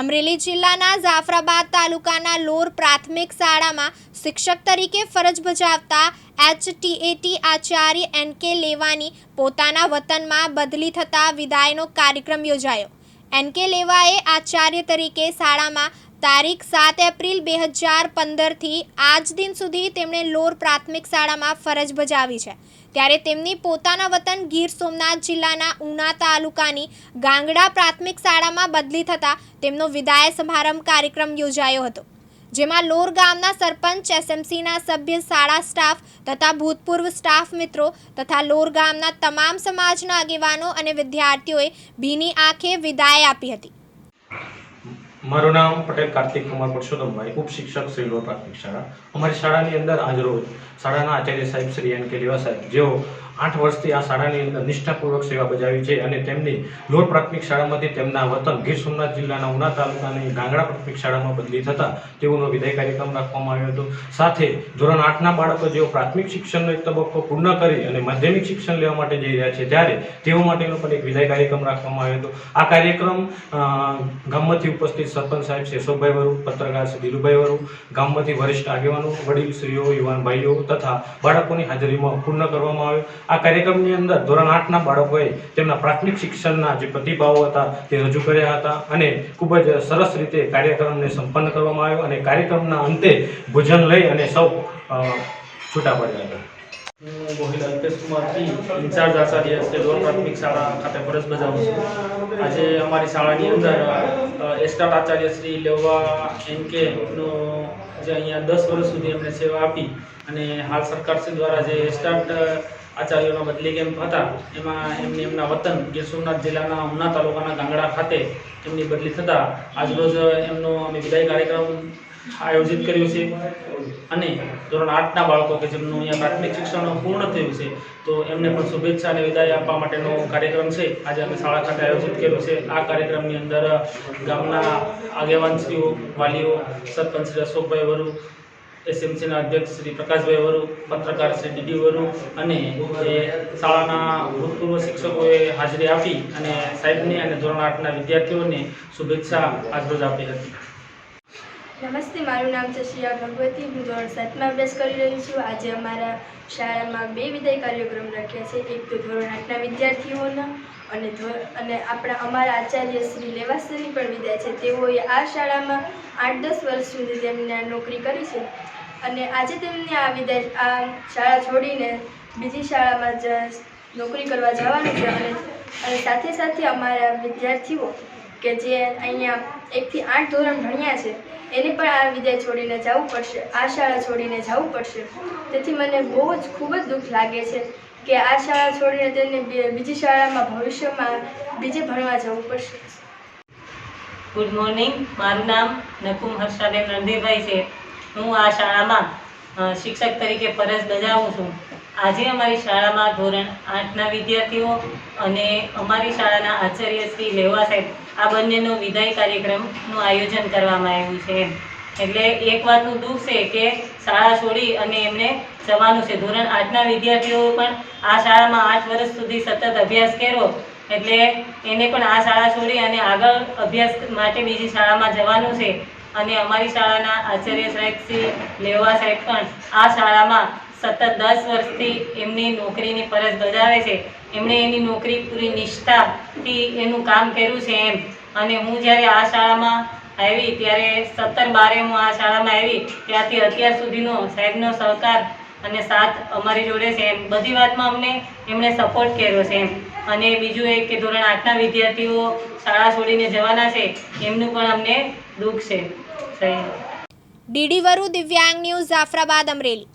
અમરેલી જિલ્લાના જાફરાબાદ તાલુકાના લોર પ્રાથમિક શાળામાં શિક્ષક તરીકે ફરજ બજાવતા એચટીએટી આચાર્ય એન કે લેવાની પોતાના વતનમાં બદલી થતા વિદાયનો કાર્યક્રમ યોજાયો. એન કે લેવાએ આચાર્ય તરીકે શાળામાં તારીખ સાત એપ્રિલ બે હજાર પંદરથી આજ દિન સુધી તેમણે લોર પ્રાથમિક શાળામાં ફરજ બજાવી છે. ત્યારે તેમની પોતાના વતન ગીર સોમનાથ જિલ્લાના ઉના તાલુકાની ગાંગડા પ્રાથમિક શાળામાં બદલી થતાં તેમનો વિદાય સમારંભ કાર્યક્રમ યોજાયો હતો. જેમાં લોર ગામના સરપંચ, એસએમસીના સભ્ય, શાળા સ્ટાફ તથા ભૂતપૂર્વ સ્ટાફ મિત્રો તથા લોર ગામના તમામ સમાજના આગેવાનો અને વિદ્યાર્થીઓએ ભીની આંખે વિદાય આપી હતી. મારું નામ પટેલ કાર્તિક કુમાર પરસોત્તમભાઈ ઉપશિક્ષક શ્રી લોર પ્રાથમિક શાળા. અમારી શાળાની અંદર આજ રોજ શાળાના આચાર્ય સાહેબ શ્રી એન કે લેવા સાહેબ, જેઓ આઠ વર્ષથી આ શાળાની અંદર નિષ્ઠાપૂર્વક સેવા બજાવી છે અને તેમની લોર પ્રાથમિક શાળામાંથી તેમના વતન ગીર સોમનાથ જિલ્લાના ઉના તાલુકાની ગાંગડા પ્રાથમિક શાળામાં બદલી થતા તેઓનો વિદાય કાર્યક્રમ રાખવામાં આવ્યો હતો. સાથે ધોરણ આઠના બાળકો જેઓ પ્રાથમિક શિક્ષણનો એક તબક્કો પૂર્ણ કરી અને માધ્યમિક શિક્ષણ લેવા માટે જઈ રહ્યા છે ત્યારે તેઓ માટેનો પણ એક વિદાય કાર્યક્રમ રાખવામાં આવ્યો હતો. આ કાર્યક્રમ ગામમાંથી ઉપસ્થિત સરપંચ સાહેબ શેષોભાઈ વરુ, પત્રકાર શ્રી દિલુભાઈ વરુ, ગામમાંથી વરિષ્ઠ આગેવાનો વડીલશ્રીઓ યુવાન ભાઈઓ તથા બાળકોની હાજરીમાં પૂર્ણ કરવામાં આવ્યો. આ કાર્યક્રમની અંદર ધોરણ આઠના બાળકોએ તેમના પ્રાથમિક શિક્ષણના જે પ્રતિભાવો હતા તે રજૂ કર્યા હતા અને ખૂબ જ સરસ રીતે કાર્યક્રમને સંપન્ન કરવામાં આવ્યો અને કાર્યક્રમના અંતે ભોજન લઈ અને સૌ છૂટા પડ્યા હતા. હું ગોહિલ અલ્પેશકુમારથી ઇન્ચાર્જ આચાર્ય શ્રી લોર પ્રાથમિક શાળા ખાતે ફરજ બજાવું છું આજે અમારી શાળાની અંદર એસ્ટાટ આચાર્ય શ્રી લેવા એન કે જે અહીંયા દસ વર્ષ સુધી એમણે સેવા આપી અને હાલ સરકારશ્રી દ્વારા જે એસ્ટાટ આચાર્યોના બદલી કેમ્પ હતા એમાં એમને એમના વતન ગીર સોમનાથ જિલ્લાના ઉના તાલુકાના ગાંગડા ખાતે એમની બદલી થતાં આજરોજ એમનો અમે વિદાય કાર્યક્રમ આયોજિત કર્યું છે. અને ધોરણ આઠના બાળકો કે જેમનું અહીંયા પ્રાથમિક શિક્ષણ પૂર્ણ થયું છે, તો એમને પણ શુભેચ્છા અને વિદાય આપવા માટેનો કાર્યક્રમ છે. આજે અમે શાળા ખાતે આયોજિત કર્યો છે. આ કાર્યક્રમની અંદર ગામના આગેવાનશ્રીઓ, વાલીઓ, સરપંચ શ્રી અશોકભાઈ વરુ, એસએમસીના અધ્યક્ષ શ્રી પ્રકાશભાઈ વરુ, પત્રકાર શ્રી ડીડી વરુ અને શાળાના ભૂતપૂર્વ શિક્ષકોએ હાજરી આપી અને સાહેબને અને ધોરણ આઠના વિદ્યાર્થીઓને શુભેચ્છા આજરોજ આપી હતી. નમસ્તે, મારું નામ છે શ્રીયા ભગવતી. હું ધોરણ સાતમાં અભ્યાસ કરી રહી છું. આજે અમારા શાળામાં બે વિદાય કાર્યક્રમ રાખ્યા છે. એક તો ધોરણ આઠના વિદ્યાર્થીઓના અને અને આપણા અમારા આચાર્ય શ્રી લેવાસરની પણ વિદાય છે. તેઓએ આ શાળામાં આઠ દસ વર્ષ સુધી તેમને નોકરી કરી છે. અને આજે તેમને આ વિદાય, આ શાળા છોડીને બીજી શાળામાં જ નોકરી કરવા જવાનું છે. અને સાથે સાથે અમારા વિદ્યાર્થીઓ કે જે અહીંયા એકથી આઠ ધોરણ ભણ્યા છે, એને પણ આ વિદાય છોડીને જવું પડશે, આ શાળા છોડીને જવું પડશે. તેથી મને બહુ જ ખૂબ જ દુઃખ લાગે છે કે આ શાળા છોડીને તેને બીજી શાળામાં ભવિષ્યમાં બીજે ભણવા જવું પડશે. ગુડ મોર્નિંગ મારું નામ નકુમ હર્ષાબેન રણધીરભાઈ છે. હું આ શાળામાં શિક્ષક તરીકે ફરજ બજાવું છું. આજે અમારી શાળામાં ધોરણ આઠના વિદ્યાર્થીઓ અને અમારી શાળાના આચાર્ય શ્રી લેવા સાહેબ, આ બંનેનો વિદાય કાર્યક્રમનું આયોજન કરવામાં આવ્યું છે. એટલે એક વાતનું દુઃખ છે કે શાળા છોડી અને એમને જવાનું છે. ધોરણ આઠના વિદ્યાર્થીઓ પણ આ શાળામાં આઠ વર્ષ સુધી સતત અભ્યાસ કર્યો. એટલે એને પણ આ શાળા છોડી અને આગળ અભ્યાસ માટે બીજી શાળામાં જવાનું છે. અને અમારી શાળાના આચાર્ય સાહેબ શ્રી લેવા સાહેબ પણ આ શાળામાં સતત દસ વર્ષથી એમની નોકરીની ફરજ બજાવે છે. એમણે એની નોકરી પૂરી નિષ્ઠાથી એનું કામ કર્યું છે એમ. અને હું જ્યારે આ શાળામાં આવી, ત્યારે સત્તર બારે હું આ શાળામાં આવી, ત્યારથી અત્યાર સુધીનો સાહેબનો સહકાર અને સાથ અમારી જોડે છે એમ. બધી વાતમાં અમને એમણે સપોર્ટ કર્યો છે એમ. અને બીજું એ કે ધોરણ આઠના વિદ્યાર્થીઓ શાળા છોડીને જવાના છે, એમનું પણ અમને દુઃખ છે. સાહેબ. ડીડી વરુ દિવ્યાંગ ન્યૂઝ જાફરાબાદ અમરેલી.